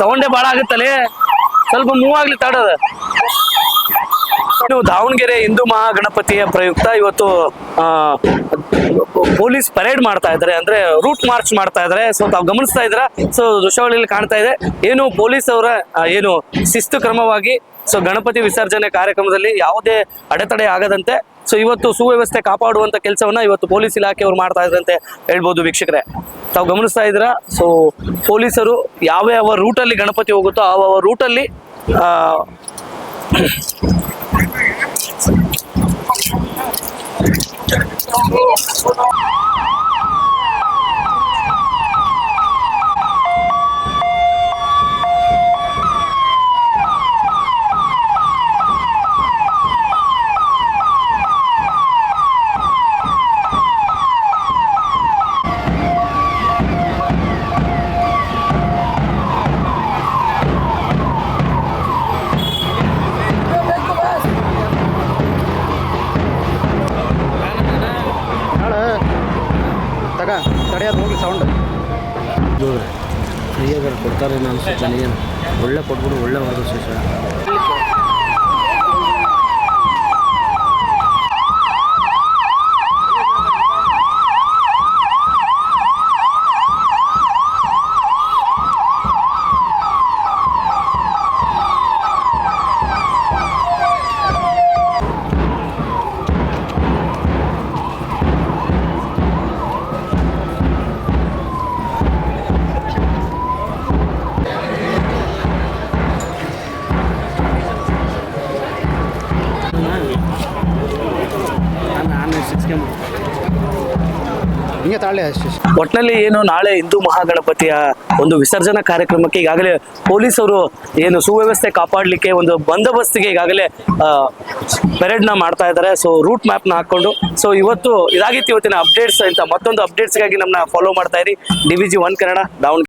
ಸೌಂಡೇ ಬಾಳ ಆಗುತ್ತಲೇ? ಸ್ವಲ್ಪ ಮೂವ್ ಆಗ್ಲಿ ತಾಡದ. ನೀವು ದಾವಣಗೆರೆ ಹಿಂದೂ ಮಹಾಗಣಪತಿಯ ಪ್ರಯುಕ್ತ ಇವತ್ತು ಪೊಲೀಸ್ ಪರೇಡ್ ಮಾಡ್ತಾ ಇದ್ದಾರೆ. ಅಂದ್ರೆ ರೂಟ್ ಮಾರ್ಚ್ ಮಾಡ್ತಾ ಇದ್ದಾರೆ. ಸೊ ತಾವು ಗಮನಿಸ್ತಾ ಇದ್ರ ಸೊ ದೃಶ್ಯಾವಳಿಯಲ್ಲಿ ಕಾಣ್ತಾ ಇದೆ. ಏನು ಪೊಲೀಸ್ ಅವರ ಏನು ಶಿಸ್ತು ಕ್ರಮವಾಗಿ ಸೊ ಗಣಪತಿ ವಿಸರ್ಜನೆ ಕಾರ್ಯಕ್ರಮದಲ್ಲಿ ಯಾವುದೇ ಅಡೆತಡೆ ಆಗದಂತೆ ಸೊ ಇವತ್ತು ಸುವ್ಯವಸ್ಥೆ ಕಾಪಾಡುವಂತ ಕೆಲಸವನ್ನ ಇವತ್ತು ಪೊಲೀಸ್ ಇಲಾಖೆಯವರು ಮಾಡ್ತಾ ಇದ್ರಂತೆ ಹೇಳ್ಬೋದು ವೀಕ್ಷಕರೇ. ತಾವು ಗಮನಿಸ್ತಾ ಇದ್ದೀರಾ? ಸೊ ಪೊಲೀಸರು ಯಾವ ಯಾವ ರೂಟಲ್ಲಿ ಗಣಪತಿ ಹೋಗುತ್ತೋ ಆ ಯಾವ ರೂಟಲ್ಲಿ ಆ, ತಗ ತಡೆಯೋದು ಹೋಗಿ ಸೌಂಡ್ ಫ್ರೀಯಾಗಿ ಕೊಡ್ತಾರೆ ನಾನು ನನಗೇನು. ಒಳ್ಳೆ ಕೊಟ್ಬಿಡು ಒಳ್ಳೆ ಹೊರದು ಒಟ್ನಲ್ಲಿ ಏನು ನಾಳೆ ಹಿಂದೂ ಮಹಾಗಣಪತಿಯ ಒಂದು ವಿಸರ್ಜನಾ ಕಾರ್ಯಕ್ರಮಕ್ಕೆ ಈಗಾಗಲೇ ಪೊಲೀಸರು ಏನು ಸುವ್ಯವಸ್ಥೆ ಕಾಪಾಡಲಿಕ್ಕೆ ಒಂದು ಬಂದೋಬಸ್ತಿಗೆ ಈಗಾಗಲೇ ಪೆರೇಡ್ನ ಮಾಡ್ತಾ ಇದ್ದಾರೆ. ಸೊ ರೂಟ್ ಮ್ಯಾಪ್ನ ಹಾಕೊಂಡು ಸೊ ಇವತ್ತು ಇದಾಗಿತ್ತು ಇವತ್ತಿನ ಅಪ್ಡೇಟ್ಸ್ ಅಂತ ಮತ್ತೊಂದು ಅಪ್ಡೇಟ್ಸ್ಗಾಗಿ ನಮ್ಮನ್ನ ಫಾಲೋ ಮಾಡ್ತಾ ಇರಿ. D V one Kannada Davanagere